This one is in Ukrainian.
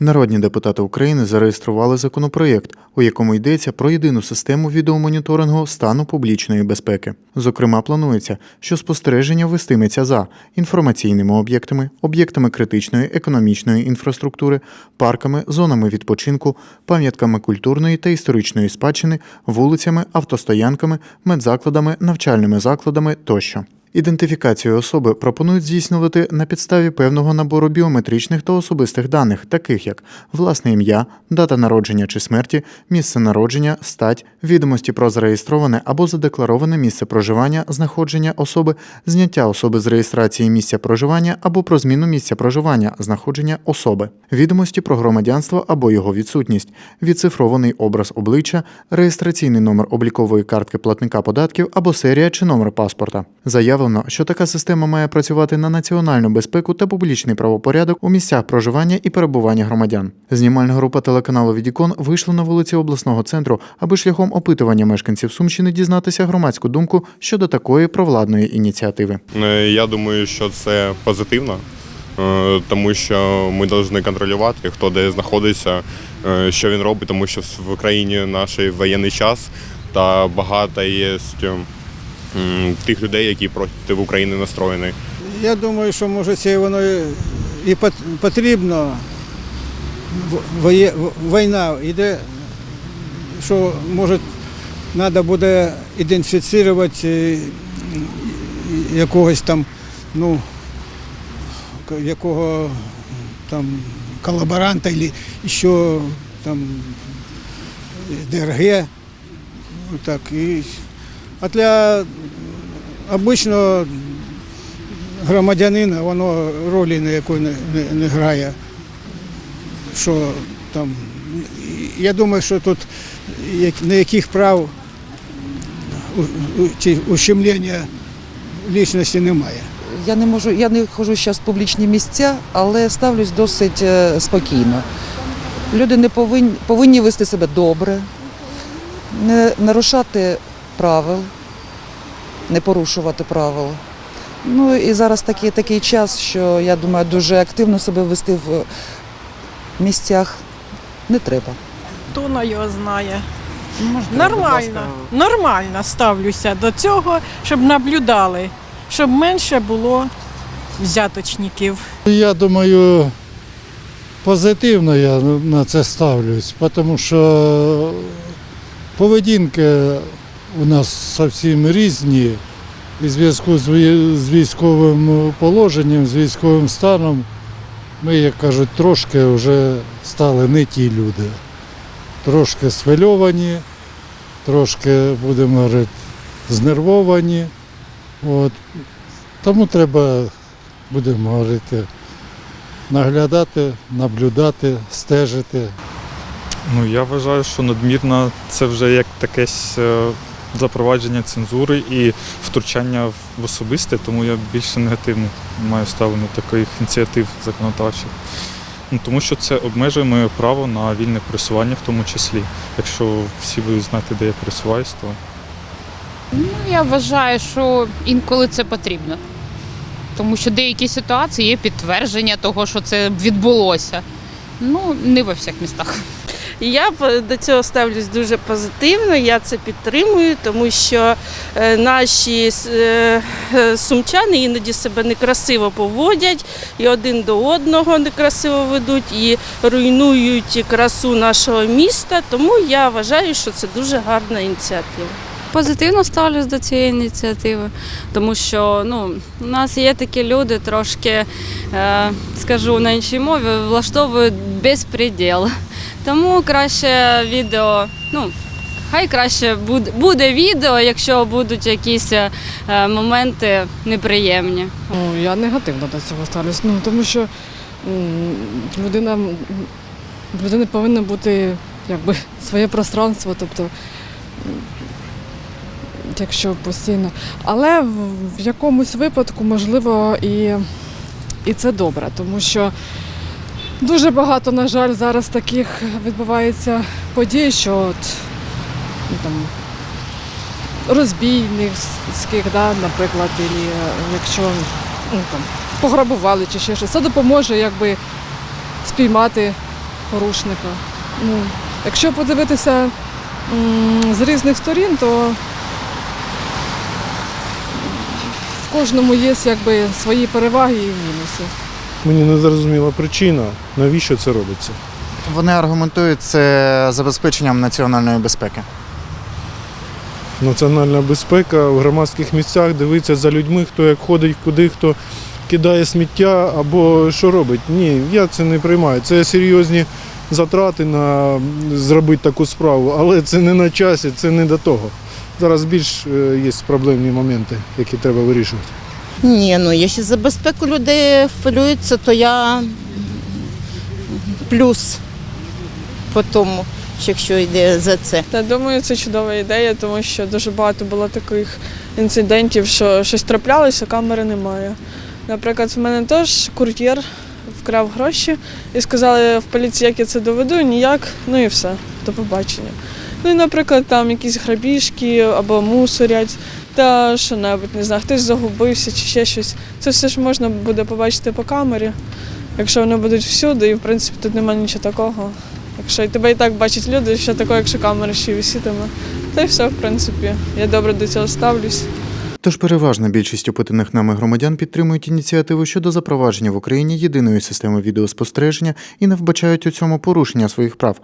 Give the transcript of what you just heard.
Народні депутати України зареєстрували законопроєкт, у якому йдеться про єдину систему відеомоніторингу стану публічної безпеки. Зокрема, планується, що спостереження вестиметься за інформаційними об'єктами, об'єктами критичної економічної інфраструктури, парками, зонами відпочинку, пам'ятками культурної та історичної спадщини, вулицями, автостоянками, медзакладами, навчальними закладами тощо. Ідентифікацію особи пропонують здійснювати на підставі певного набору біометричних та особистих даних, таких як власне ім'я, дата народження чи смерті, місце народження, стать, відомості про зареєстроване або задеклароване місце проживання, знаходження особи, зняття особи з реєстрації місця проживання або про зміну місця проживання, знаходження особи, відомості про громадянство або його відсутність, відцифрований образ обличчя, реєстраційний номер облікової картки платника податків або серія чи номер паспорта. Заявлено, що така система має працювати на національну безпеку та публічний правопорядок у місцях проживання і перебування громадян. Знімальна група телеканалу Відікон вийшла на вулиці обласного центру, аби шляхом опитування мешканців Сумщини дізнатися громадську думку щодо такої провладної ініціативи. Е, Я думаю, що це позитивно, е, тому що ми повинні контролювати, хто де знаходиться, е, що він робить, тому що в Україні наш воєнний час та багато є тих людей, які проти України настроєні. Я думаю, що може це воно і пот- потрібно. Війна йде, що може треба буде ідентифікувати е, якогось там, ну, якого там колаборанта або ще там ДРГ. Так, і, а для обичного громадянина воно ролі ніякої не, не, не грає. Що там, я думаю, що тут ніяких прав чи ущемлення лічності немає. Я не можу, я не ходжу зараз в публічні місця, але ставлюсь досить е, спокійно. Люди не повинні, повинні вести себе добре, не нарушати правил, не порушувати правил. Ну і зараз такий, такий час, що я думаю, дуже активно себе вести в місцях не треба. Хто на його знає. Нормально, нормально ставлюся до цього, щоб наблюдали, щоб менше було взяточників. Я думаю, позитивно я на це ставлюсь, тому що поведінки у нас зовсім різні. І зв'язку з військовим положенням, з військовим станом, ми, як кажуть, трошки вже стали не ті люди. Трошки схвильовані, трошки, будемо говорити, знервовані. От. Тому треба будемо говорити, наглядати, наблюдати, стежити. Ну, я вважаю, що надмірна це вже як такесь е, запровадження цензури і втручання в особисте, тому я більше негативно маю ставлення таких ініціатив законодавчих. Ну, тому що це обмежує моє право на вільне пересування в тому числі. Якщо всі будуть знати, де я пересуваюсь, то Ну, я вважаю, що інколи це потрібно. Тому що деякі ситуації є підтвердження того, що це відбулося. Ну, не во всіх містах. Я до цього ставлюсь дуже позитивно, я це підтримую, тому що е, наші е, е, сумчани іноді себе некрасиво поводять і один до одного некрасиво ведуть, і руйнують красу нашого міста. Тому я вважаю, що це дуже гарна ініціатива. Позитивно ставлюсь до цієї ініціативи, тому що ну, у нас є такі люди, трошки, е, скажу на іншій мові, влаштовують безпреділ. Тому краще відео, ну, хай краще буде, буде відео, якщо будуть якісь е, моменти неприємні. Ну, я негативно до цього ставлюсь, ну, тому що м, людина, м, в бути якби, своє пространство, тобто, якщо постійно. Але в, в якомусь випадку, можливо, і, і це добре, тому що дуже багато, на жаль, зараз таких відбувається подій, що от, ну, там, розбійницьких, да, наприклад, і, якщо ну, там, пограбували чи ще щось. Це допоможе якби спіймати порушника. Ну, якщо подивитися м, з різних сторін, то в кожному є якби, свої переваги і мінуси. Мені не зрозуміла причина, навіщо це робиться. Вони аргументують це забезпеченням національної безпеки. Національна безпека в громадських місцях дивиться за людьми, хто як ходить, куди хто кидає сміття або що робить. Ні, я це не приймаю. Це серйозні затрати на зробити таку справу, але це не на часі, це не до того. Зараз більш е, є проблемні моменти, які треба вирішувати. Ні, ну якщо за безпеку людей хвилюються, то я плюс по тому, якщо йде за це. Та думаю, це чудова ідея, тому що дуже багато було таких інцидентів, що щось траплялося, камери немає. Наприклад, в мене теж кур'єр вкрав гроші і сказали в поліції, як я це доведу, ніяк, ну і все, до побачення. Ну і, наприклад, там якісь грабіжки або мусорять, та що-небудь, не знаю, хтось загубився чи ще щось. Це все ж можна буде побачити по камері, якщо вони будуть всюди, і в принципі тут немає нічого такого. Якщо і тебе і так бачать люди, що таке, якщо камера ще висітиме. Та й все, в принципі. Я добре до цього ставлюсь. Тож переважна більшість опитаних нами громадян підтримують ініціативу щодо запровадження в Україні єдиної системи відеоспостереження і не вбачають у цьому порушення своїх прав.